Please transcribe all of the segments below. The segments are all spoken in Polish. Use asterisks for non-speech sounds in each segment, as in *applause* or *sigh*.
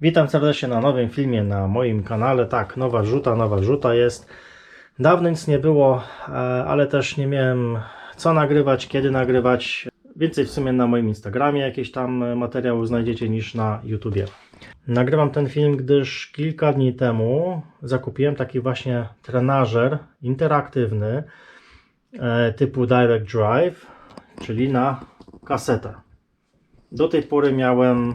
Witam serdecznie na nowym filmie na moim kanale. Tak, nowa rzuta, nowa rzuta jest. Dawno nic nie było, e, ale też nie miałem co nagrywać, kiedy nagrywać. Więcej w sumie na moim Instagramie jakieś tam materiału znajdziecie niż na YouTubie. Nagrywam ten film, gdyż kilka dni temu zakupiłem taki właśnie trenażer interaktywny e, typu Direct Drive, czyli na kasetę. Do tej pory miałem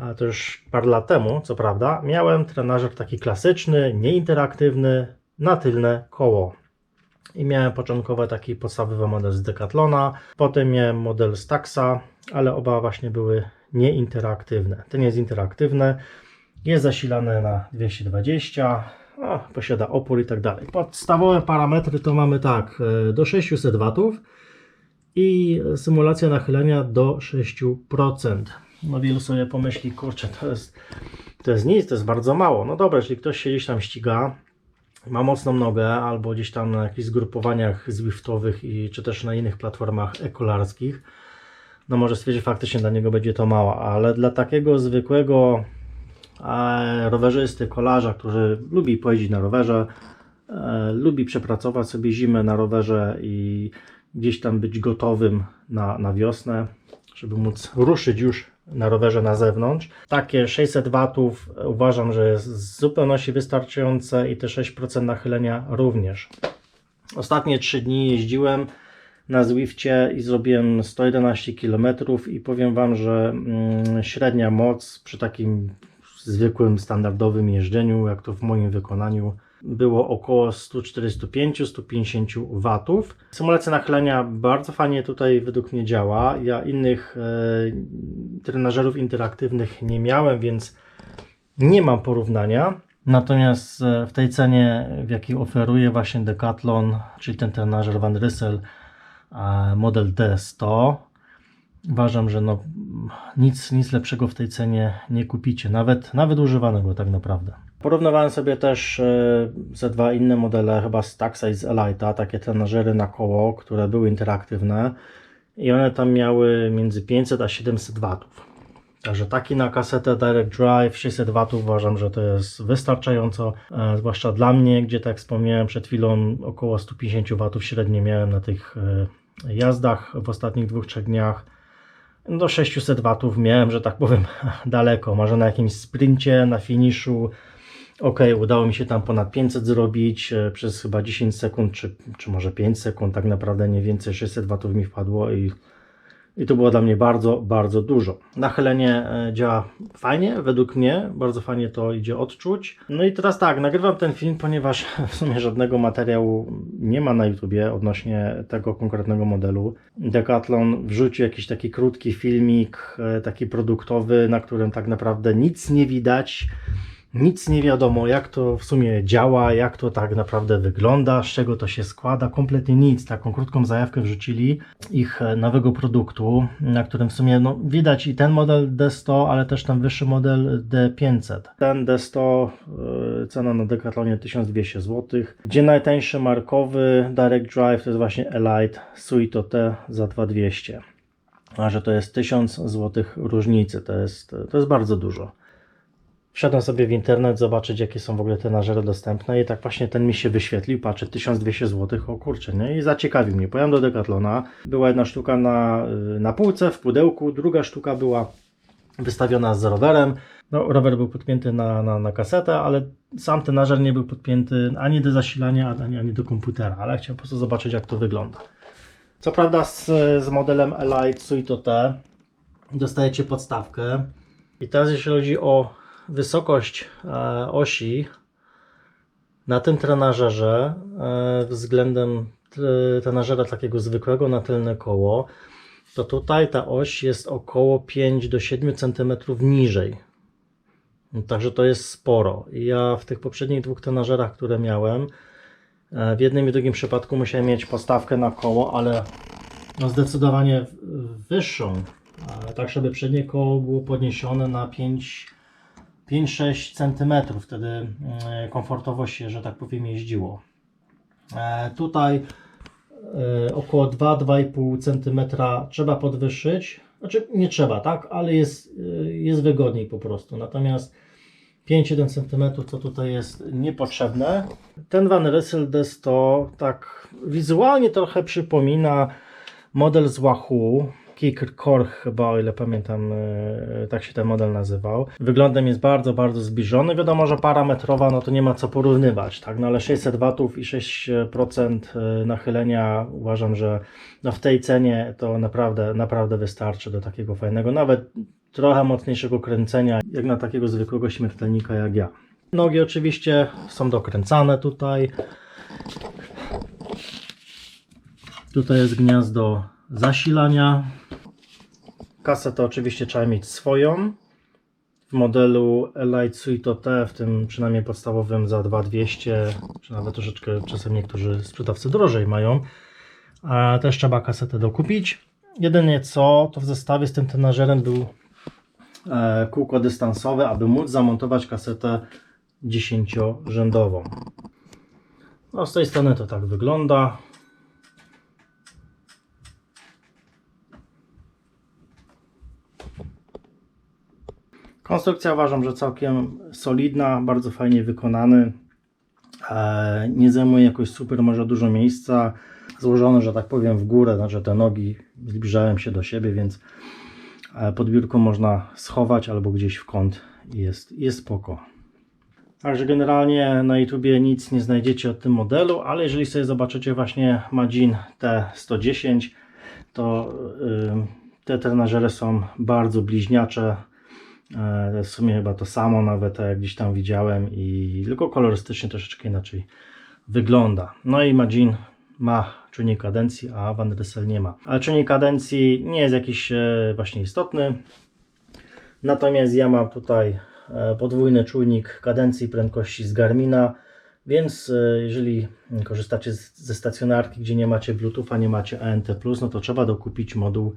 a to już parę lat temu, co prawda, miałem trenażer taki klasyczny, nieinteraktywny, na tylne koło. I miałem początkowo taki podstawowy model z Decathlona, potem miałem model z Taxa, ale oba właśnie były nieinteraktywne. Ten jest interaktywny, jest zasilany na 220, a, posiada opór i tak dalej. Podstawowe parametry to mamy tak, e, do 600 W i symulacja nachylenia do 6%. No wielu sobie pomyśli, kurczę, to jest, to jest nic, to jest bardzo mało. No dobra, jeśli ktoś się gdzieś tam ściga, ma mocną nogę, albo gdzieś tam na jakichś zgrupowaniach zwiftowych, i, czy też na innych platformach ekolarskich, no może stwierdzić, że faktycznie dla niego będzie to mało, ale dla takiego zwykłego e, rowerzysty, kolarza, który lubi pojeździć na rowerze, e, lubi przepracować sobie zimę na rowerze i gdzieś tam być gotowym na, na wiosnę, żeby móc ruszyć już na rowerze na zewnątrz. Takie 600 watów uważam, że jest w zupełności wystarczające i te 6% nachylenia również. Ostatnie 3 dni jeździłem na Zwifcie i zrobiłem 111 km i powiem Wam, że mm, średnia moc przy takim zwykłym, standardowym jeżdżeniu, jak to w moim wykonaniu, było około 145-150 watów. Symulacja nachylenia bardzo fajnie tutaj według mnie działa. Ja innych e, trenażerów interaktywnych nie miałem, więc nie mam porównania. Natomiast e, w tej cenie, w jakiej oferuje właśnie Decathlon, czyli ten trenażer Van Ryssel e, model D100, uważam, że no, nic, nic lepszego w tej cenie nie kupicie, nawet, nawet używanego tak naprawdę. Porównywałem sobie też e, ze dwa inne modele, chyba z Taxa i z Elite'a, takie trenażery na koło, które były interaktywne i one tam miały między 500 a 700 watów. Także taki na kasetę Direct Drive 600 watów uważam, że to jest wystarczająco, e, zwłaszcza dla mnie, gdzie tak wspomniałem przed chwilą około 150 watów średnio miałem na tych e, jazdach w ostatnich dwóch, trzech dniach do 600 watów miałem, że tak powiem, *laughs* daleko. Może na jakimś sprincie, na finiszu. Ok, udało mi się tam ponad 500 zrobić e, przez chyba 10 sekund, czy, czy może 5 sekund. Tak naprawdę nie więcej 600 watów mi wpadło i, i to było dla mnie bardzo, bardzo dużo. Nachylenie e, działa fajnie, według mnie. Bardzo fajnie to idzie odczuć. No i teraz tak, nagrywam ten film, ponieważ *laughs* w sumie żadnego materiału nie ma na YouTubie odnośnie tego konkretnego modelu. Decathlon wrzucił jakiś taki krótki filmik, e, taki produktowy, na którym tak naprawdę nic nie widać. Nic nie wiadomo, jak to w sumie działa, jak to tak naprawdę wygląda, z czego to się składa, kompletnie nic. Taką krótką zajawkę wrzucili ich e, nowego produktu, na którym w sumie no, widać i ten model D100, ale też ten wyższy model D500. Ten D100 yy, cena na Decathlonie 1200 zł, gdzie najtańszy markowy Direct Drive to jest właśnie Elite Suito T za 2200. A że to jest 1000 zł różnicy, to jest, to jest bardzo dużo. Wszedłem sobie w internet zobaczyć, jakie są w ogóle te nażery dostępne i tak właśnie ten mi się wyświetlił, patrzę, 1200 zł, o kurczę, nie? I zaciekawił mnie. Pojechałem do Decathlona, była jedna sztuka na, y, na półce, w pudełku, druga sztuka była wystawiona z rowerem. No, rower był podpięty na, na, na kasetę, ale sam ten nażer nie był podpięty ani do zasilania, ani, ani do komputera, ale chciałem po prostu zobaczyć, jak to wygląda. Co prawda z, z modelem Elite Suito T dostajecie podstawkę i teraz jeśli chodzi o wysokość e, osi na tym trenażerze e, względem tr- trenażera takiego zwykłego na tylne koło, to tutaj ta oś jest około 5 do 7 cm niżej. Także to jest sporo. Ja w tych poprzednich dwóch trenażerach, które miałem, e, w jednym i drugim przypadku musiałem mieć postawkę na koło, ale no zdecydowanie wyższą, e, tak żeby przednie koło było podniesione na 5 5-6 cm, wtedy mm, komfortowo się, że tak powiem, jeździło. E, Tutaj e, około 2-2,5 cm trzeba podwyższyć, Znaczy nie trzeba, tak, ale jest, y, jest wygodniej po prostu. Natomiast 5-1 cm to tutaj jest niepotrzebne. Ten Van Rysseldes to tak wizualnie trochę przypomina model z Wahoo. Kicker Core chyba, o ile pamiętam, y, tak się ten model nazywał. Wyglądem jest bardzo, bardzo zbliżony. Wiadomo, że parametrowa, no to nie ma co porównywać, tak? No ale 600 W i 6% nachylenia uważam, że no w tej cenie to naprawdę, naprawdę wystarczy do takiego fajnego, nawet trochę mocniejszego kręcenia, jak na takiego zwykłego śmiertelnika jak ja. Nogi oczywiście są dokręcane tutaj. Tutaj jest gniazdo zasilania. Kasetę oczywiście trzeba mieć swoją. W modelu Elite Suite w tym przynajmniej podstawowym za 2200, czy nawet troszeczkę czasem niektórzy sprzedawcy drożej mają. A też trzeba kasetę dokupić. Jedynie co, to w zestawie z tym tenażerem był e, kółko dystansowe, aby móc zamontować kasetę 10-rzędową. No z tej strony to tak wygląda. Konstrukcja uważam, że całkiem solidna, bardzo fajnie wykonany. E, Nie zajmuje jakoś super może dużo miejsca. Złożony, że tak powiem, w górę, znaczy te nogi zbliżają się do siebie, więc e, pod można schować albo gdzieś w kąt jest, jest spoko. Także generalnie na YouTubie nic nie znajdziecie o tym modelu, ale jeżeli sobie zobaczycie właśnie Majin T110, to te trenażery są bardzo bliźniacze. E, w sumie chyba to samo, nawet jak gdzieś tam widziałem, i tylko kolorystycznie troszeczkę inaczej wygląda. No i Majin ma czujnik kadencji, a Van Ryssel nie ma. Ale czujnik kadencji nie jest jakiś e, właśnie istotny. Natomiast ja mam tutaj e, podwójny czujnik kadencji prędkości z Garmina, więc e, jeżeli korzystacie ze stacjonarki, gdzie nie macie Bluetootha, nie macie ANT+, no to trzeba dokupić moduł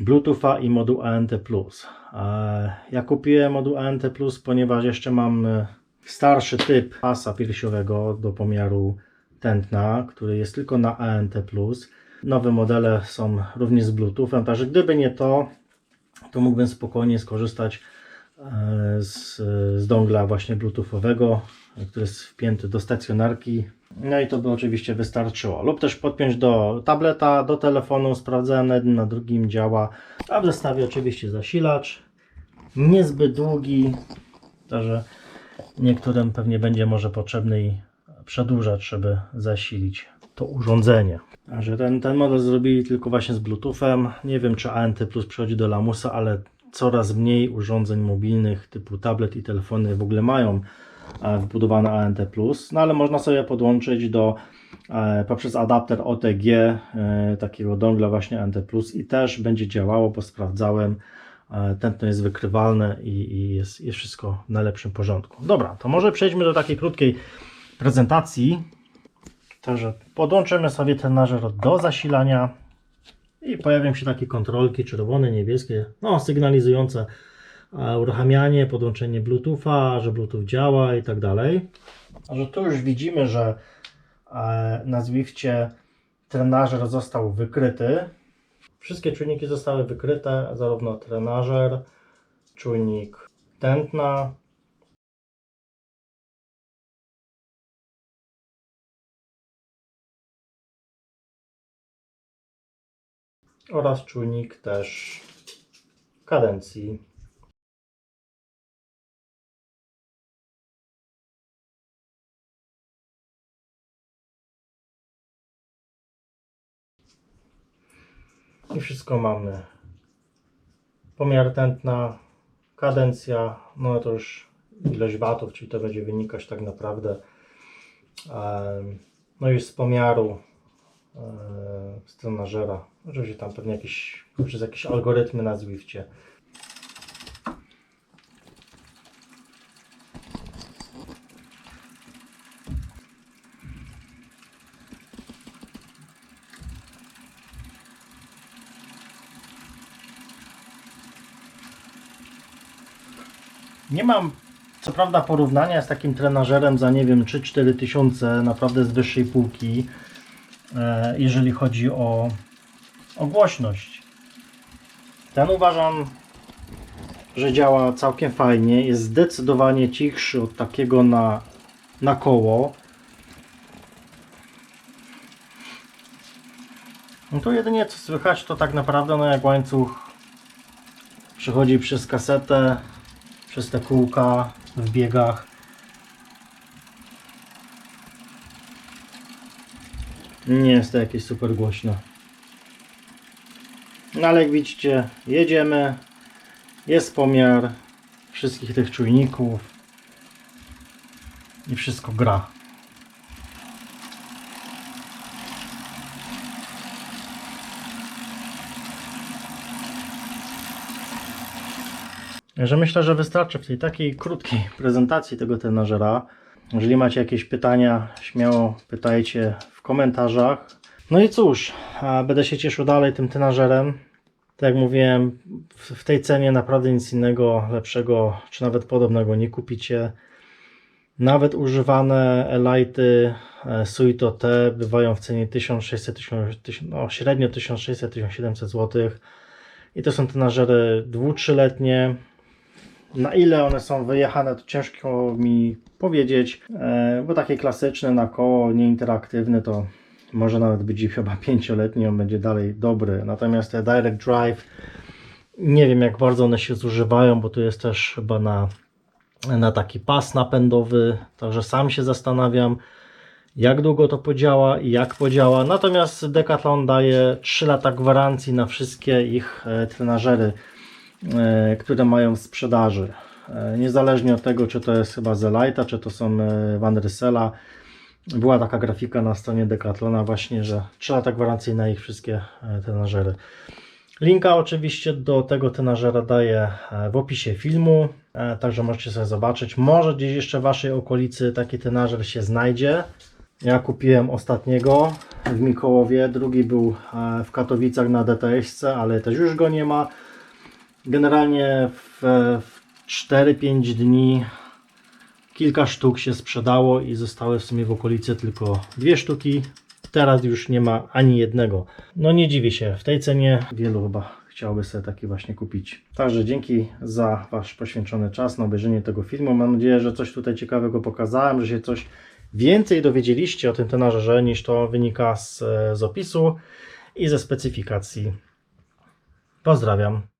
Bluetootha i moduł ANT+. E, Ja kupiłem moduł ANT+, ponieważ jeszcze mam e, starszy typ pasa piersiowego do pomiaru tętna, który jest tylko na ANT+. Nowe modele są również z Bluetoothem, także gdyby nie to, to mógłbym spokojnie skorzystać z, z dongla właśnie bluetoothowego, e, który jest wpięty do stacjonarki. No i to by oczywiście wystarczyło. Lub też podpiąć do tableta, do telefonu. Sprawdzałem na jednym, na drugim działa. A w zestawie oczywiście zasilacz. Niezbyt długi, także niektórym pewnie będzie może potrzebny i przedłużacz, żeby zasilić to urządzenie. Także ten, ten model zrobili tylko właśnie z Bluetoothem. Nie wiem, czy ANT Plus przychodzi do Lamusa, ale coraz mniej urządzeń mobilnych typu tablet i telefony w ogóle mają e, wbudowane ANT. No ale można sobie podłączyć do e, poprzez adapter OTG e, takiego dongla właśnie ANT i też będzie działało, bo sprawdzałem. Tętno jest wykrywalne i, i jest, jest wszystko w najlepszym porządku. Dobra, to może przejdźmy do takiej krótkiej prezentacji. Także podłączymy sobie ten nażer do zasilania i pojawią się takie kontrolki czerwone, niebieskie, no sygnalizujące e, uruchamianie, podłączenie Bluetootha, że Bluetooth działa i tak dalej. Że tu już widzimy, że e, na Zwifcie trenażer został wykryty. Wszystkie czujniki zostały wykryte, zarówno trenażer, czujnik tętna, oraz czujnik też kadencji. I wszystko mamy. Pomiar tętna, kadencja, no to już ilość watów, czyli to będzie wynikać tak naprawdę no już z pomiaru e, trenażera. Oczywiście tam pewnie jakieś, przez jakieś algorytmy na Zwifcie. Nie mam co prawda porównania z takim trenażerem za nie wiem 3-4 tysiące naprawdę z wyższej półki, e, jeżeli chodzi o, o głośność. Ten uważam, że działa całkiem fajnie. Jest zdecydowanie cichszy od takiego na, na koło. No to jedynie co słychać to tak naprawdę no jak łańcuch przechodzi przez kasetę, przez te kółka w biegach. Nie jest to jakieś super głośno. Ale jak widzicie, jedziemy. Jest pomiar wszystkich tych czujników. I wszystko gra. Że myślę, że wystarczy w tej takiej krótkiej prezentacji tego tenażera. Jeżeli macie jakieś pytania, śmiało pytajcie w komentarzach. No i cóż, będę się cieszył dalej tym tenażerem. Tak jak mówiłem, w tej cenie naprawdę nic innego, lepszego, czy nawet podobnego nie kupicie. Nawet używane Elite'y e, Suito T bywają w cenie 1600, 1000, no średnio 1600-1700 zł. I to są tenażery 2-3-letnie. Na ile one są wyjechane, to ciężko mi powiedzieć, e, bo takie klasyczne na koło, nieinteraktywne to może nawet być chyba pięcioletni, on będzie dalej dobry. Natomiast te Direct Drive, nie wiem jak bardzo one się zużywają, bo tu jest też chyba na, na taki pas napędowy, także sam się zastanawiam, jak długo to podziała i jak podziała. Natomiast Decathlon daje 3 lata gwarancji na wszystkie ich e, trenażery, e, które mają w sprzedaży. E, Niezależnie od tego, czy to jest chyba z Elite'a, czy to są Van Rysela. Była taka grafika na stronie Decathlona właśnie, że 3 lata gwarancji na ich wszystkie e, trenażery. Linka oczywiście do tego tenażera daję e, w opisie filmu, e, także możecie sobie zobaczyć. Może gdzieś jeszcze w Waszej okolicy taki tenażer się znajdzie. Ja kupiłem ostatniego w Mikołowie, drugi był w Katowicach na DTS, ale też już go nie ma. Generalnie w 4-5 dni kilka sztuk się sprzedało i zostały w sumie w okolicy tylko dwie sztuki. Teraz już nie ma ani jednego. No nie dziwię się, w tej cenie wielu chyba chciałoby sobie taki właśnie kupić. Także dzięki za Wasz poświęcony czas na obejrzenie tego filmu. Mam nadzieję, że coś tutaj ciekawego pokazałem, że się coś więcej dowiedzieliście o tym tenażerze niż to wynika z, z opisu i ze specyfikacji. Pozdrawiam.